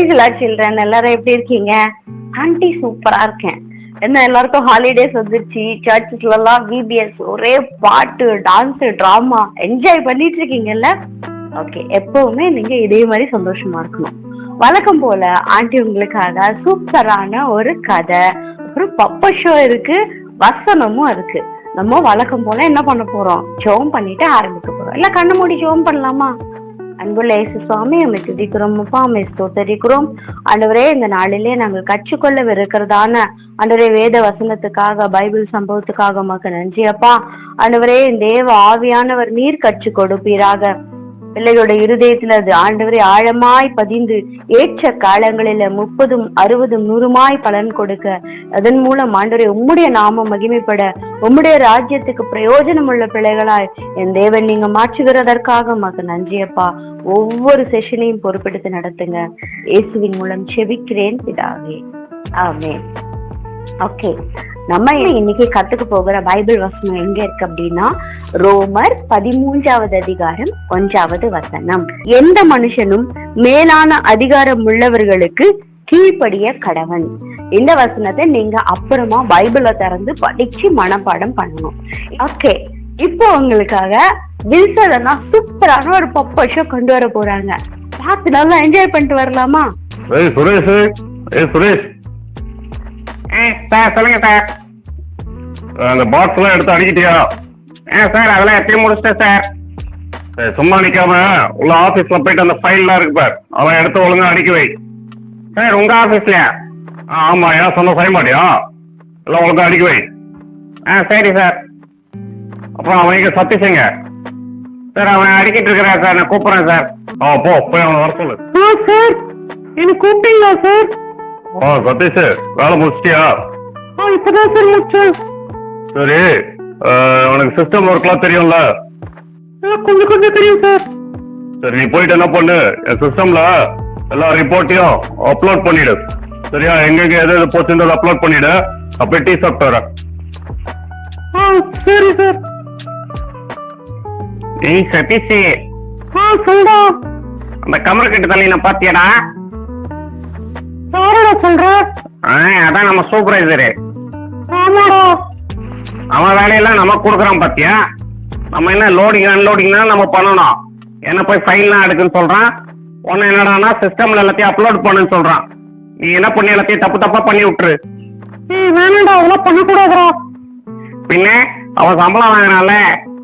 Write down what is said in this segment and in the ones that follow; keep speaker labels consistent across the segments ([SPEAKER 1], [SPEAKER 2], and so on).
[SPEAKER 1] பிரைஸ்லா children எல்லாரும் எப்படி இருக்கீங்க? ஆண்டி சூப்பரா இருக்கேன். என்ன எல்லாருக்கும் ஹாலிடேஸ் வந்துருச்சு. சர்ச்சஸ்ல எல்லாம் விபிஎஸ் ஒரே பாட்டு டான்ஸ் டிராமா என்ஜாய் பண்ணிட்டு இருக்கீங்கல்ல? ஓகே எப்பவுமே நீங்க இதே மாதிரி சந்தோஷமா இருக்கணும். வழக்கம் போல ஆண்டி உங்களுக்காக சூப்பரான ஒரு கதை ஒரு பப்ப ஷோ இருக்கு வசனமும் இருக்கு. நம்ம வழக்கம் போல என்ன பண்ண போறோம்? ஜோம் பண்ணிட்டு ஆரம்பிக்க போறோம். இல்ல கண்ணு மூடி ஜோம் பண்ணலாமா? அன்புள்ள இயேசு சுவாமி அம்மை துதிக்கிறோம் அப்பா ஸ்தோத்தரிக்கிறோம். ஆண்டவரே இந்த நாளிலே நாங்கள் கற்றுக்கொள்ளவிருக்கிறதான ஆண்டவரே வேத வசனத்துக்காக பைபிள் சம்பவத்துக்காக உமக்கு நன்றி அப்பா. ஆண்டவரே தேவ ஆவியானவர் நீர் கற்றுக் கொடுப்பீராக பிள்ளைகளுடைய இருதயத்தில் அது ஆண்டவரை ஆழமாய் பதிந்து ஏற்ற காலங்களில முப்பதும் அறுபதும் நூறுமாய் பலன் கொடுக்க அதன் மூலம் ஆண்டவரை உம்முடைய நாமம் மகிமைப்பட உம்முடைய ராஜ்யத்துக்கு பிரயோஜனம் உள்ள பிள்ளைகளாய் என் தேவன் நீங்க மாற்றுகிறதற்காக உமக்கு நன்றியப்பா ஒவ்வொரு செஷனையும் பொறுப்பெடுத்து நடத்துங்க. இயேசுவின் மூலம் செபிக்கிறேன் பிதாவே. ஆமே ஓகே நம்ம இன்னைக்கு கத்துக்க போகிற பைபிள் வசனம் எங்க இருக்கு அப்படின்னா ரோமர் பதிமூன்றாவது அதிகாரம் ஒன்றாவது வசனம். எந்த மனுஷனும் மேலான அதிகாரம் உள்ளவர்களுக்கு கீழ்ப்படிய கடவன். இந்த வசனத்தை நீங்க அப்புறமா பைபிளை திறந்து படிச்சு மனப்பாடம் பண்ணணும். ஓகே இப்போ உங்களுக்காக வில்சனா சூப்பரான ஒரு பப்ப ஷோ கொண்டு வர போறாங்க. பார்த்து நல்லா என்ஜாய் பண்ணிட்டு வரலாமா?
[SPEAKER 2] சுரேஷ். சுரேஷ்.
[SPEAKER 3] சார் சொல்லுங்க சார்.
[SPEAKER 2] அந்த பாக்ஸ் எல்லாம் எடுத்து அடிக்கிட்டியா?
[SPEAKER 3] ஆ சார் அதெல்லாம் எப்பயும் முடிச்சிட்டேன் சார்.
[SPEAKER 2] சும்மா நிக்காம உள்ள ஆபீஸ்ல போயிட்டு அந்த ஃபைல்லாம் இருக்கு பார். அவன் எடுத்து ஒழுங்கா அடிக்க வை.
[SPEAKER 3] சார் உங்க ஆஃபீஸ்லயா
[SPEAKER 2] ஆ, ஆமா ஏன் சொன்ன செய்ய மாட்டியா? எல்லாம் ஒழுங்கா அடிக்க வை.
[SPEAKER 3] ஆ சரி சார்.
[SPEAKER 2] அப்புறம் அவன் இங்க சத்தீஷங்க
[SPEAKER 3] சார் அவன் அடிக்கிட்டு இருக்கிறான் சார். நான் கூப்பிடுறேன் சார்.
[SPEAKER 2] ஆ போ போய் அவனை வர சொல்லு.
[SPEAKER 3] சார். என்ன கூப்பிட்டீங்களா சார்?
[SPEAKER 2] ஆ சதீஷ் வேலை முடிச்சிட்டியா?
[SPEAKER 3] ஆ இப்பதான் சார் முடிச்சேன்
[SPEAKER 2] சரி உனக்கு சிஸ்டம் ஒர்க்லாம் தெரியும்ல?
[SPEAKER 3] கொஞ்சம் கொஞ்சம் தெரியும் சார்
[SPEAKER 2] சரி நீ போயிட்டு என்ன பண்ணு? என் சிஸ்டம்ல எல்லா ரிப்போர்ட்டையும் அப்லோட் பண்ணிடு. சரியா? எங்கெங்க எது எது போச்சுன்றதை அப்லோட் பண்ணிடு. அப்படியே டீ சாப்பிட்டு வரேன்.
[SPEAKER 3] ஆ சரி சார் ஏய் சதீஷ். ஆ சொல்றா அந்த கமர கட்டு நான் பாத்தியாடா? யாரடா சொல்ற? ஆ அதான் நம்ம சூப்பர்வைசரு ஆமாடா. அவன் வேலையெல்லாம் நமக்கு கொடுக்குறான் பாத்தியா? நம்ம என்ன லோடிங் அன்லோடிங் தான் நம்ம பண்ணணும். என்ன போய் ஃபைல்லாம் எடுக்குன்னு சொல்றான். உன்னை என்னடானா சிஸ்டம்ல எல்லாத்தையும் அப்லோட் பண்ணுன்னு சொல்றான். நீ என்ன பண்ணி எல்லாத்தையும் தப்பு தப்பா பண்ணி விட்டுரு. வேணாடா அதெல்லாம் பண்ணக்கூடாதுடா. பின்ன அவன் சம்பளம் வாங்கினால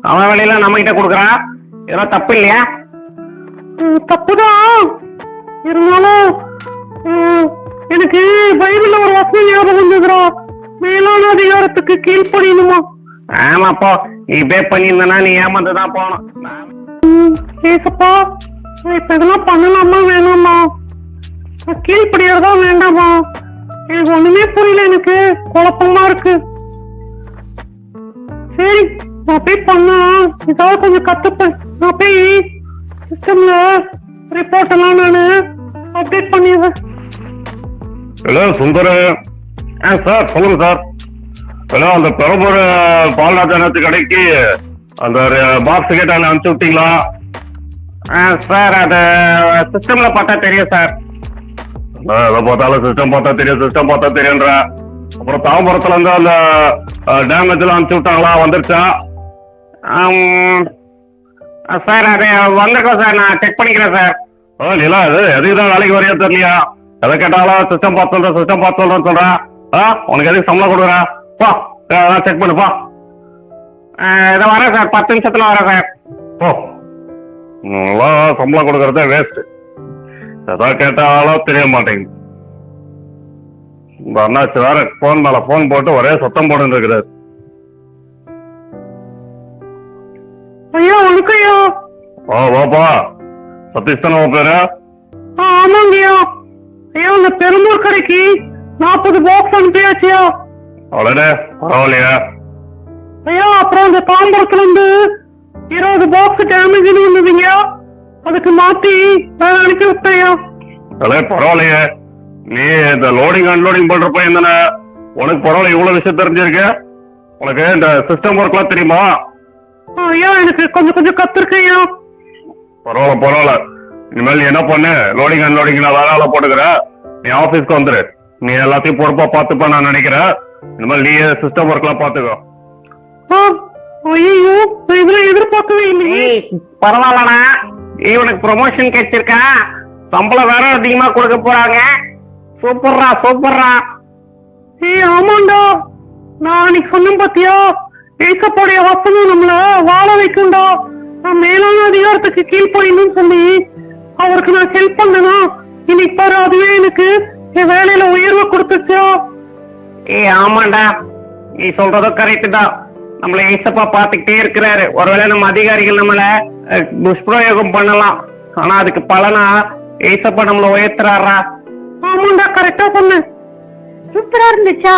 [SPEAKER 3] அவன் வேலையில நம்ம கிட்ட கொடுக்குறான். இதெல்லாம் தப்பு இல்லையா? தப்புதான். இருந்தாலும் எனக்கு பைபிள்ல ஒரு வசனம் ஞாபகம் வந்ததுடா. மேலான அதிகாரத்துக்கு கீழ்ப்படியணுமா? ஆமாப்பா நீ பே பண்ணியிருந்தனா நீ ஏமாந்து தான் போகணும் ஏசப்பா இப்ப இதெல்லாம் பண்ணலாமா வேணாமா? கீழ்ப்படியறதா வேண்டாமா? எனக்கு ஒண்ணுமே புரியல எனக்கு. குழப்பமா இருக்கு. சரி நான் போய் பண்ணா ஏதாவது கொஞ்சம் கத்துப்பேன். நான் போய் சிஸ்டம்ல ரிப்போர்ட் எல்லாம் நானு அப்டேட் பண்ணிடுறேன்.
[SPEAKER 2] ஹலோ சுந்தர. ஆ சார் சொல்லுங்க சார். ஹலோ அந்த பெரம்பூர் பால்நாதனத்து கடைக்கு அந்த பாக்ஸ் கேட்ட அனுப்பிச்சு விட்டீங்களா?
[SPEAKER 3] சார் அது சிஸ்டம்ல பார்த்தா தெரியும் சார்.
[SPEAKER 2] எதை பார்த்தாலும் சிஸ்டம் பார்த்தா தெரியும் சிஸ்டம் பார்த்தா தெரியுன்ற அப்புறம் தாம்பரத்துல இருந்து அந்த டேமேஜ்லாம் அனுப்பிச்சு விட்டாங்களா? வந்துருச்சா?
[SPEAKER 3] சார் அது வந்திருக்கோம் சார். நான் செக் பண்ணிக்கிறேன் சார்.
[SPEAKER 2] ஓ நிலா இது எதுக்கு தான் வேலைக்கு வரையா தெரியலையா? எதை கேட்டாலும் சிஸ்டம் பார்த்து சொல்றேன் சிஸ்டம் பார்த்து சொல்றேன்னு சொல்றேன். ஆ உனக்கு எதுக்கு சம்பளம் கொடுக்குறேன்? பா அதான் செக் பண்ணுப்பா
[SPEAKER 3] இதை வரேன் சார் பத்து நிமிஷத்துல வரேன் சார்.
[SPEAKER 2] ஓ சம்பளம் கொடுக்கறதே வேஸ்ட் எதா கேட்டாலும் தெரிய மாட்டேங்குது. இந்த அண்ணாச்சி வேற போன் மேல போன் போட்டு ஒரே சத்தம் போட்டு இருக்கிறாரு.
[SPEAKER 3] ஐயா வணக்கம் ஐயா.
[SPEAKER 2] ஓ வாப்பா சதீஷ் தானே பேரு?
[SPEAKER 3] ஆமாங்கய்யா. இந்த பெரும்பூர் கடைக்கு நாற்பது பாக்ஸ் அனுப்பியாச்சியா?
[SPEAKER 2] அவ்வளோடே பரவாயில்லையா.
[SPEAKER 3] ஐயா அப்புறம் இந்த தாம்பரத்துல இருந்து இருபது பாக்ஸ் டேமேஜ் வந்ததுங்க அதுக்கு மாத்தி நான் அனுப்பி விட்டேயா?
[SPEAKER 2] அலே பரவாயில்லையே. நீ இந்த லோடிங் அன்லோடிங் பண்ற பையன் தானே உனக்கு பரவாயில்ல இவ்வளவு விஷயம் தெரிஞ்சிருக்கு. உனக்கு இந்த சிஸ்டம் ஒர்க்லாம் தெரியுமா?
[SPEAKER 3] ஐயா எனக்கு கொஞ்சம் கொஞ்சம் கத்துருக்கையா
[SPEAKER 2] பரவாயில்ல பரவாயில்ல. இனிமேல் என்ன பண்ணு? லோடிங் அன்லோடிங் நான் வேற ஆளை போட்டுக்கிறேன் நீ ஆபீஸ்க்கு வந்துரு. நீ எல்லாத்தையும் பொறுப்பா பார்த்துப்ப நான் நினைக்கிறேன். இனிமேல் நீ சிஸ்டம் ஒர்க்லாம் பார்த்துக்கோ.
[SPEAKER 3] ஐயோ இதெல்லாம் எதிர்பார்க்கவே இல்லையே. பரவாயில்லண்ணா. இவனுக்கு ப்ரொமோஷன் கிடைச்சிருக்கா. சம்பளம் வேற அதிகமா கொடுக்க போறாங்க. சூப்பர்ரா சூப்பர்ரா. ஏய் ஆமாண்டா. நான் அன்னைக்கு சொன்னேன் பாத்தியா? ஏக்கப்போடைய வசனம் நம்மள வாழ வைக்கும்டா. நான் மேலான அதிகாரத்துக்கு கீழ்ப்படியணும்னு சொல்லி அவருக்கு நான் ஹெல்ப் பண்ணனா? இன்னைக்கு பாரு அதுவே எனக்கு. என் வேலையில உயர்வு கொடுத்துச்சோ? ஏய் ஆமாண்டா. நீ சொல்றதும் கரெக்ட் தான். நம்மள ஏசப்பா பாத்துக்கிட்டே இருக்கிறாரு. ஒருவேளை நம்ம அதிகாரிகள் நம்மள துஷ்பிரயோகம் பண்ணலாம். ஆனா அதுக்கு பலனா ஏசப்பா நம்மள உயர்த்துறாரா? ஆமாண்டா கரெக்டா சொன்ன
[SPEAKER 1] சூப்பரா இருந்துச்சா?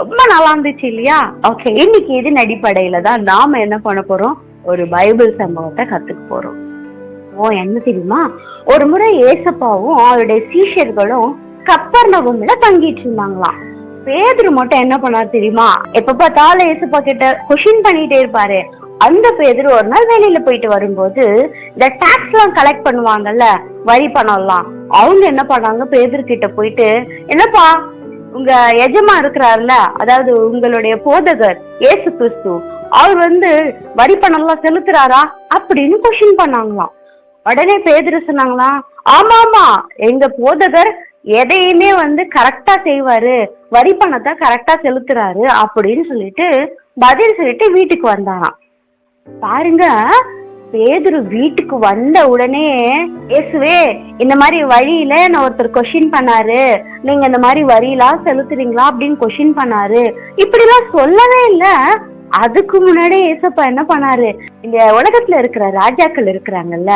[SPEAKER 1] ரொம்ப நல்லா இருந்துச்சு இல்லையா? ஓகே இன்னைக்கு இதன் அடிப்படையில தான் நாம என்ன பண்ண போறோம்? ஒரு பைபிள் சம்பவத்தை கத்துக்க போறோம். ஓ என்ன தெரியுமா? ஒரு முறை ஏசப்பாவும் அவருடைய சீஷர்களும் கப்பர் நகம்ல தங்கிட்டு இருந்தாங்களாம் பேதுரு மட்டும் என்ன பண்ணார் தெரியுமா? எப்ப பார்த்தாலும் ஏசப்பா கிட்ட கொஷின் பண்ணிட்டே இருப்பாரு. அந்த பேதுரு ஒரு நாள் வெளியில போயிட்டு வரும்போது இந்த டாக்ஸ் எல்லாம் கலெக்ட் பண்ணுவாங்கல்ல வரி பணம் அவங்க என்ன பண்ணாங்க? பேதுரு கிட்ட போயிட்டு என்னப்பா உங்க எஜமா இருக்கிறாருல அதாவது உங்களுடைய போதகர் ஏசு கிறிஸ்து அவர் வந்து வரி பணம் எல்லாம் செலுத்துறாரா? அப்படின்னு கொஸ்டின் பண்ணாங்களாம். உடனே பேதுரு சொன்னாங்களாம் ஆமா ஆமா எங்க போதகர் எதையுமே வந்து கரெக்டா செய்வாரு வரி பணத்தை கரெக்டா செலுத்துறாரு அப்படின்னு சொல்லிட்டு பதில் சொல்லிட்டு வீட்டுக்கு வந்தாராம். பாருங்க பேதுரு வீட்டுக்கு வந்த உடனே இயேசுவே இந்த மாதிரி வழியில நான் ஒருத்தர் கொஷின் பண்ணாரு நீங்க இந்த மாதிரி வரியெல்லாம் செலுத்துறீங்களா? அப்படின்னு கொஷின் பண்ணாரு. இப்படி எல்லாம் சொல்லவே இல்ல. அதுக்கு முன்னாடி ஏசப்பா என்ன பண்ணாரு? இந்த உலகத்துல இருக்கிற ராஜாக்கள் இருக்கிறாங்கல்ல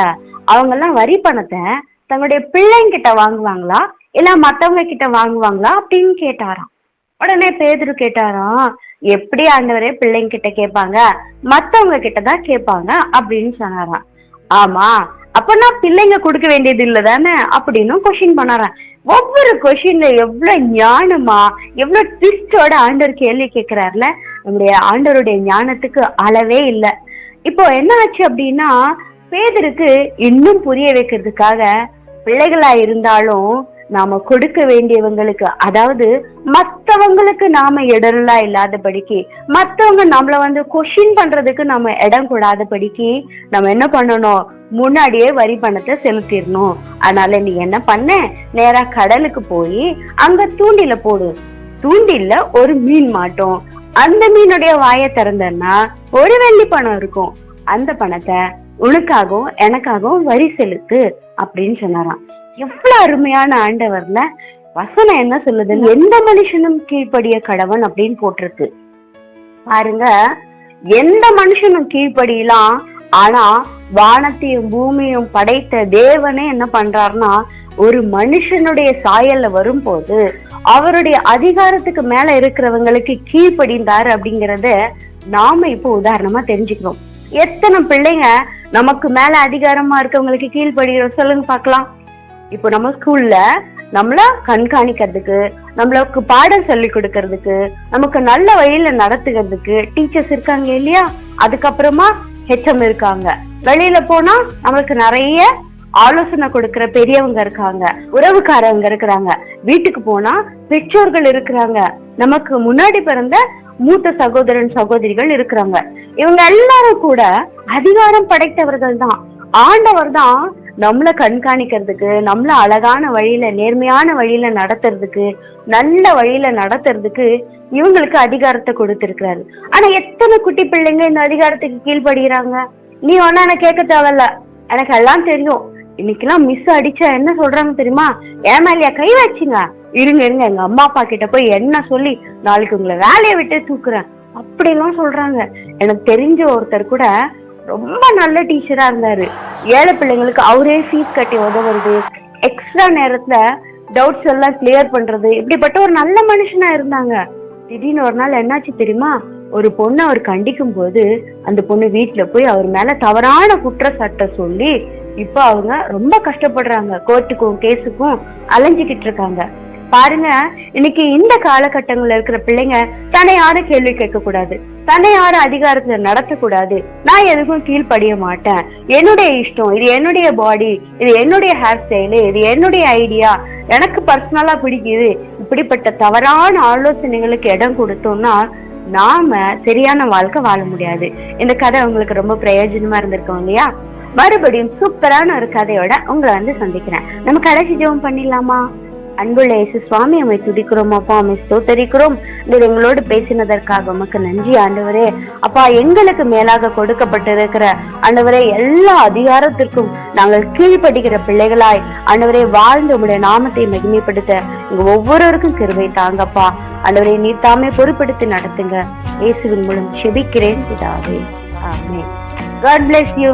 [SPEAKER 1] அவங்க எல்லாம் வரி பணத்தை தங்களுடைய பிள்ளைங்க கிட்ட வாங்குவாங்களா? இல்ல மத்தவங்க கிட்ட வாங்குவாங்களா? அப்படின்னு கேட்டாராம். உடனே பேதுரு கேட்டாராம் எப்படி ஆண்டவரே பிள்ளைங்க கிட்ட கேட்பாங்க? மத்தவங்க கிட்ட தான் கேட்பாங்க அப்படின்னு சொன்னாராம். ஆமா அப்பனா பிள்ளைங்க கொடுக்க வேண்டியது இல்ல தானே அப்படின்னு கொஸ்டின் பண்ணாராம். ஒவ்வொரு கொஷின்ல எவ்வளவு ஞானமா எவ்வளவு ட்விஸ்டோட ஆண்டவர் கேள்வி கேட்கிறாருல? நம்முடைய ஆண்டவருடைய ஞானத்துக்கு அளவே இல்லை. இப்போ என்ன ஆச்சு அப்படின்னா பேதருக்கு இன்னும் புரிய வைக்கிறதுக்காக பிள்ளைகளா இருந்தாலும் நாம கொடுக்க வேண்டியவங்களுக்கு அதாவது மத்தவங்களுக்கு நாம இடரலா இல்லாதபடிக்கு மத்தவங்க நம்மள வந்து கொஷின் பண்றதுக்கு நம்ம இடம் கூடாதபடிக்கு நம்ம என்ன பண்ணணும்? முன்னாடியே வரி பணத்தை செலுத்திடணும். அதனால நீ என்ன பண்ண? நேரா கடலுக்கு போய் அங்க தூண்டில போடு. தூண்டில்ல ஒரு மீன் மாட்டோம். அந்த மீனுடைய வாயை திறந்தன்னா ஒரு வெள்ளி பணம் இருக்கும். அந்த பணத்தை உனக்காகவும் எனக்காகவும் வரி செலுத்து அப்படின்னு சொன்னாராம். எவ்வளவு அருமையான ஆண்டவர்ல வசனம் என்ன சொல்லுது? எந்த மனுஷனும் கீழ்ப்படிய கடவன் அப்படின்னு போட்டிருக்கு. பாருங்க எந்த மனுஷனும் கீழ்ப்படியலாம் ஆனா வானத்தையும் பூமியும் படைத்த தேவனே என்ன பண்றாருன்னா ஒரு மனுஷனுடைய சாயல்ல வரும்போது அவருடைய அதிகாரத்துக்கு மேல இருக்கிறவங்களுக்கு கீழ்ப்படிந்தாரு அப்படிங்கறத நாம இப்போ உதாரணமா தெரிஞ்சுக்கிறோம். எத்தனை பிள்ளைங்க நமக்கு மேல அதிகாரமா இருக்கவங்களுக்கு கீழ்ப்படுகிறோம் சொல்லுங்க பார்க்கலாம். இப்போ நம்ம ஸ்கூல்ல நம்மள கண்காணிக்கிறதுக்கு நம்மளுக்கு பாடம் சொல்லி கொடுக்கறதுக்கு நமக்கு நல்ல வழியில நடத்துகிறதுக்கு டீச்சர்ஸ் இருக்காங்க இல்லையா? அதுக்கப்புறமா ஹெச்எம் இருக்காங்க. வெளியில போனா நம்மளுக்கு நிறைய ஆலோசனை கொடுக்கிற பெரியவங்க இருக்காங்க உறவுக்காரவங்க இருக்கிறாங்க. வீட்டுக்கு போனா பெற்றோர்கள் இருக்கிறாங்க. நமக்கு முன்னாடி பிறந்த மூத்த சகோதரன் சகோதரிகள் இருக்கிறாங்க. இவங்க எல்லாரும் கூட அதிகாரம் படைத்தவர்கள் தான். ஆண்டவர் தான் நம்மள கண்காணிக்கிறதுக்கு நம்மள அழகான வழியில நேர்மையான வழியில நடத்துறதுக்கு நல்ல வழியில நடத்துறதுக்கு இவங்களுக்கு அதிகாரத்தை கொடுத்திருக்கிறாரு. ஆனா எத்தனை குட்டி பிள்ளைங்க இந்த அதிகாரத்துக்கு கீழ்படுகிறாங்க? நீ ஒன்னா எனக்கு கேட்க தேவையில்ல. எனக்கு எல்லாம் தெரியும். இன்னைக்கெல்லாம் மிஸ் அடிச்சா என்ன சொல்றாங்க தெரியுமா? ஏன் மேலயா கை வச்சுங்க? இருங்க இருங்க எங்க அம்மா அப்பா கிட்ட போய் என்ன சொல்லி நாளைக்கு உங்களை வேலையை விட்டு தூக்குறேன். அப்படிலாம் சொல்றாங்க. எனக்கு தெரிஞ்ச ஒருத்தர் கூட ரொம்ப நல்ல டீச்சரா இருந்தாரு. ஏழை பிள்ளைங்களுக்கு அவரே ஃபீஸ் கட்டி உதவுறது எக்ஸ்ட்ரா நேரத்துல டவுட்ஸ் எல்லாம் கிளியர் பண்றது இப்படிப்பட்ட ஒரு நல்ல மனுஷனா இருந்தாங்க. திடீர்னு ஒரு நாள் என்னாச்சு தெரியுமா? ஒரு பொண்ணை அவர் கண்டிக்கும் போது அந்த பொண்ணு வீட்டுல போய் அவர் மேல தவறான குற்றச்சாட்டை சொல்லி இப்ப அவங்க ரொம்ப கஷ்டப்படுறாங்க. கோர்ட்டுக்கும் கேஸுக்கும் அலைஞ்சுக்கிட்டு இருக்காங்க. பாருங்க இன்னைக்கு இந்த காலகட்டங்கள்ல இருக்கிற பிள்ளைங்க தன்னை யாரும் கேள்வி கேட்க கூடாது தன்னை யாரும் அதிகாரத்துல நடத்தக்கூடாது. நான் எதுக்கும் கீழ்ப்படிய மாட்டேன். என்னுடைய இஷ்டம் இது என்னுடைய பாடி இது என்னுடைய ஹேர் ஸ்டைலு இது என்னுடைய ஐடியா எனக்கு பர்சனலா பிடிக்குது. இப்படிப்பட்ட தவறான ஆலோசனைகளுக்கு இடம் கொடுத்தோம்னா நாம சரியான வாழ்க்கை வாழ முடியாது. இந்த கதை உங்களுக்கு ரொம்ப பிரயோஜனமா இருந்திருக்கும் இல்லையா? மறுபடியும் சூப்பரான ஒரு கதையோட உங்களை வந்து சந்திக்கிறேன். நம்ம கடைசி ஜெபம் பண்ணிடலாமா? அன்புள்ள இயேசு சுவாமி அம்மை துடிக்கிறோம் அப்பா அம்மை ஸ்தோத்தரிக்கிறோம். நீர் எங்களோடு பேசினதற்காக உமக்கு நன்றி ஆண்டவரே. அப்பா எங்களுக்கு மேலாக கொடுக்கப்பட்டிருக்கிற ஆண்டவரே எல்லா அதிகாரத்திற்கும் நாங்கள் கீழ்ப்படுகிற பிள்ளைகளாய் ஆண்டவரே வாழ்ந்து உங்களுடைய நாமத்தை மகிமைப்படுத்த எங்க ஒவ்வொருவருக்கும் கிருபை தாங்கப்பா. ஆண்டவரை நீர் தாமே பொறுப்படுத்தி நடத்துங்க. இயேசுவின் மூலம் செபிக்கிறேன் பிதாவே. ஆமே God bless you.